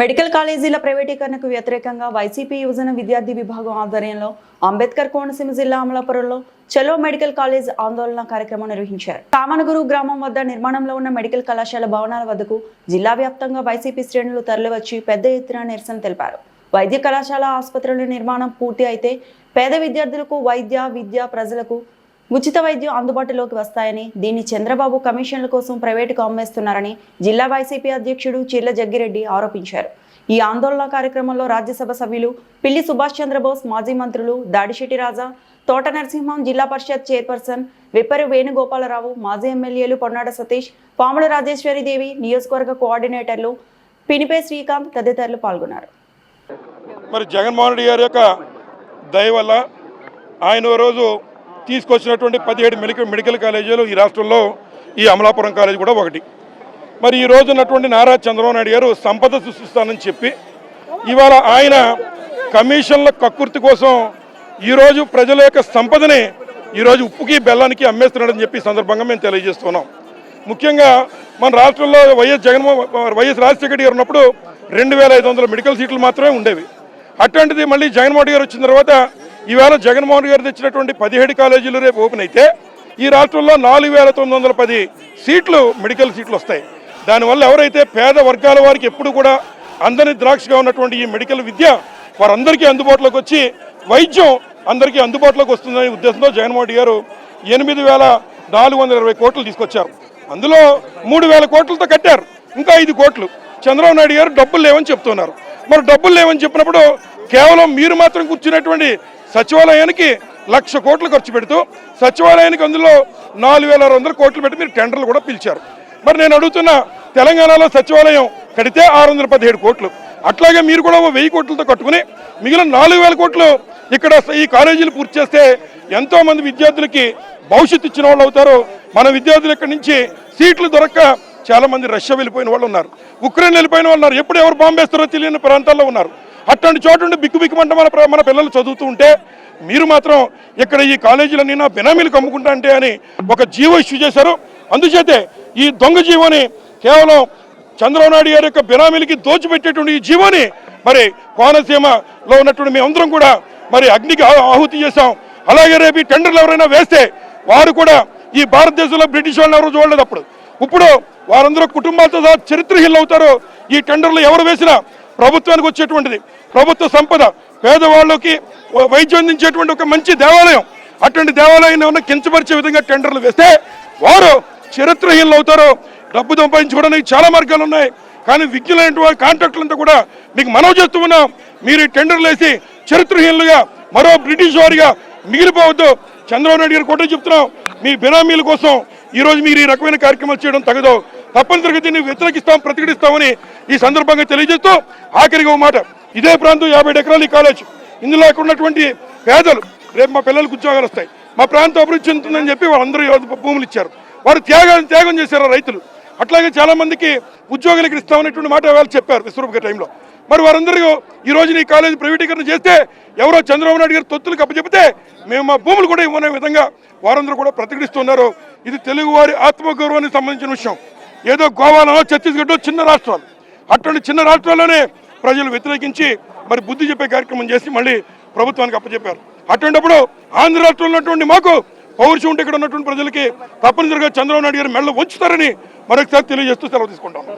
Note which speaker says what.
Speaker 1: Medical కాలేజీల ప్రైవేటీకరణకు వ్యతిరేకంగా వైసీపీ యువజన విద్యార్థి విభాగం ఆధ్వర్యంలో అంబేద్కర్ కోనసీమ జిల్లా అమలాపురంలో చలో మెడికల్ కాలేజ్ ఆందోళన కార్యక్రమం నిర్వహించారు. కామనగురు గ్రామం వద్ద నిర్మాణంలో ఉన్న మెడికల్ కళాశాల భవనాల వద్దకు జిల్లా వ్యాప్తంగా వైసీపీ శ్రేణులు తరలివచ్చి పెద్ద ఎత్తున నిరసన తెలిపారు. వైద్య కళాశాల ఆసుపత్రుల నిర్మాణం పూర్తి అయితే పేద విద్యార్థులకు వైద్య విద్య ప్రజలకు ఉచిత వైద్యం అందుబాటులోకి వస్తాయని దీన్ని చంద్రబాబు కమిషన్ల కోసం ప్రైవేటుకు అమ్మేస్తున్నారని జిల్లా వైసీపీ అధ్యక్షుడు చిర్ల జగ్గిరెడ్డి ఆరోపించారు. ఈ ఆందోళన కార్యక్రమంలో రాజ్యసభ సభ్యులు పిల్లి సుభాష్ చంద్రబోస్ మాజీ మంత్రులు దాడిశెట్టి రాజా తోట నరసింహం జిల్లా పరిషత్ చైర్పర్సన్ విప్పరి వేణుగోపాలరావు మాజీ ఎమ్మెల్యేలు పొన్నాడ సతీష్ పాముల రాజేశ్వరి దేవి నియోజకవర్గ కోఆర్డినేటర్లు పినిపే శ్రీకాంత్ తదితరులు పాల్గొన్నారు.
Speaker 2: మరి జగన్మోహన్ రెడ్డి గారి యొక్క దయ వల్ల ఆయన రోజు తీసుకొచ్చినటువంటి పదిహేడు మెడికల్ మెడికల్ కాలేజీలు ఈ రాష్ట్రంలో ఈ అమలాపురం కాలేజ్ కూడా ఒకటి. మరి ఈ రోజు ఉన్నటువంటి నారా చంద్రబాబు నాయుడు గారు సంపద సృష్టిస్తానని చెప్పి ఇవాళ ఆయన కమిషన్ల కక్కుర్తి కోసం ఈరోజు ప్రజల యొక్క సంపదని ఈరోజు ఉప్పుకి బెల్లానికి అమ్మేస్తున్నాడని చెప్పి సందర్భంగా మేము తెలియజేస్తున్నాం. ముఖ్యంగా మన రాష్ట్రంలో వైఎస్ జగన్మోహన్ వైఎస్ రాజశేఖర గారు ఉన్నప్పుడు రెండు వేల ఐదు వందల మెడికల్ సీట్లు మాత్రమే ఉండేవి. అటువంటిది మళ్ళీ జగన్మోహన్ గారు వచ్చిన తర్వాత ఈవేళ జగన్మోహన్ గారు తెచ్చినటువంటి పదిహేడు కాలేజీలు రేపు ఓపెన్ అయితే ఈ రాష్ట్రంలో నాలుగు వేల తొమ్మిది వందల పది సీట్లు మెడికల్ సీట్లు వస్తాయి. దానివల్ల ఎవరైతే పేద వర్గాల వారికి ఎప్పుడు కూడా అందని ద్రాక్షగా ఉన్నటువంటి ఈ మెడికల్ విద్య వారందరికీ అందుబాటులోకి వచ్చి వైద్యం అందరికీ అందుబాటులోకి వస్తుందనే ఉద్దేశంతో జగన్మోహన్ గారు ఎనిమిది వేల నాలుగు వందల ఇరవై కోట్లు తీసుకొచ్చారు. అందులో మూడు వేల కోట్లతో కట్టారు. ఇంకా ఐదు కోట్లు. చంద్రబాబు నాయుడు గారు డబ్బులు లేవని చెప్తున్నారు. మరి డబ్బులు లేవని చెప్పినప్పుడు కేవలం మీరు మాత్రం కూర్చున్నటువంటి సచివాలయానికి లక్ష కోట్లు ఖర్చు పెడుతూ సచివాలయానికి అందులో నాలుగు వేల ఆరు వందల కోట్లు పెట్టి మీరు టెండర్లు కూడా పిలిచారు. మరి నేను అడుగుతున్న తెలంగాణలో సచివాలయం కడితే ఆరు వందల పదిహేడు కోట్లు. అట్లాగే మీరు కూడా ఓ వెయ్యి కోట్లతో కట్టుకుని మిగిలిన నాలుగు వేల కోట్లు ఇక్కడ ఈ కాలేజీలు పూర్తి చేస్తే ఎంతో మంది విద్యార్థులకి భవిష్యత్తు ఇచ్చిన వాళ్ళు అవుతారు. మన విద్యార్థులు ఇక్కడి నుంచి సీట్లు దొరక్క చాలా మంది రష్యా వెళ్ళిపోయిన వాళ్ళు ఉన్నారు. ఉక్రెయిన్ వెళ్ళిపోయిన వాళ్ళు ఉన్నారు. ఎప్పుడు ఎవరు బాంబేస్తారో తెలియని ప్రాంతాల్లో ఉన్నారు. అట్లాంటి చోటు నుండి బిక్కు బిక్కుమంటే మన ప్ర- మన పిల్లలు చదువుతూ ఉంటే మీరు మాత్రం ఇక్కడ ఈ కాలేజీలన్నీ నా బినామీలు కమ్ముకుంటా అంటే అని ఒక జీవో ఇష్యూ చేశారు. అందుచేతే ఈ దొంగ జీవోని కేవలం చంద్రబాబు నాయుడు గారి యొక్క బినామీలకి దోచిపెట్టేటువంటి ఈ జీవోని మరి కోనసీమలో ఉన్నటువంటి మేమందరం కూడా మరి అగ్నికి ఆహుతి చేశాం. అలాగే రేపు టెండర్లు ఎవరైనా వేస్తే వారు కూడా ఈ భారతదేశంలో బ్రిటిష్ వాళ్ళని ఎవరు చూడలేదు అప్పుడు. ఇప్పుడు వారందరూ కుటుంబాలతో సహా చరిత్రహీనులు అవుతారు. ఈ టెండర్లు ఎవరు వేసినా ప్రభుత్వానికి వచ్చేటువంటిది. ప్రభుత్వ సంపద పేదవాళ్ళకి వైద్యం అందించేటువంటి ఒక మంచి దేవాలయం. అటువంటి దేవాలయాన్ని ఉన్న కించపరిచే విధంగా టెండర్లు వేస్తే వారు చరిత్రహీనులు అవుతారు డబ్బు సంపాదించుకోవడానికి చాలా మార్గాలు ఉన్నాయి. కానీ విజ్ఞులైనటువంటి కాంట్రాక్టులంతా కూడా మీకు మనవి చేస్తూ ఉన్నాం. మీరు ఈ టెండర్లు వేసి చరిత్రహీనులుగా మరో బ్రిటిష్ వారిగా మిగిలిపోవద్దు. చంద్రబాబు నాయుడు గారు కూడా చెప్తున్నాం. మీ బినామీల కోసం ఈరోజు మీరు ఈ రకమైన కార్యక్రమాలు చేయడం తగదు. తప్పనిసరిగా దీన్ని వ్యతిరేకిస్తాం ప్రతిఘటిస్తామని ఈ సందర్భంగా తెలియజేస్తూ ఆఖరిగా మాట. ఇదే ప్రాంతం యాభై ఎకరాలు ఈ కాలేజ్. ఇందులో ఉన్నటువంటి పేదలు రేపు మా పిల్లలకు ఉద్యోగాలు వస్తాయి. మా ప్రాంతం అభివృద్ధి చెందుతుందని చెప్పి వాళ్ళందరూ భూములు ఇచ్చారు. వారు త్యాగం త్యాగం చేశారు రైతులు. అట్లాగే చాలా మందికి ఉద్యోగాలు ఇక్కడ ఇస్తామనేటువంటి మాట వాళ్ళు చెప్పారు విశ్వరూప టైంలో. మరి వారందరూ ఈ రోజు ఈ కాలేజీ ప్రైవేటీకరణ చేస్తే ఎవరో చంద్రబాబు నాయుడు గారు తొత్తులు కప్పచెపితే మేము మా భూములు కూడా ఇవ్వనే విధంగా వారందరూ కూడా ప్రతిఘటిస్తున్నారు ఇది తెలుగువారి ఆత్మగౌరవానికి సంబంధించిన విషయం. ఏదో గోవాలో ఛత్తీస్గఢ్ చిన్న రాష్ట్రాలు. అటువంటి చిన్న రాష్ట్రాల్లోనే ప్రజలు వ్యతిరేకించి మరి బుద్ధి చెప్పే కార్యక్రమం చేసి మళ్ళీ ప్రభుత్వానికి అప్పచెప్పారు. అటువంటిప్పుడు ఆంధ్ర రాష్ట్రంలో ఉన్నటువంటి మాకు పౌరుషం ఉంటే ఇక్కడ ఉన్నటువంటి ప్రజలకి తప్పనిసరిగా చంద్రబాబు నాయుడు గారు మెళ్ళ వంచుతారని మరొకసారి తెలియజేస్తూ సెలవు తీసుకుంటాం.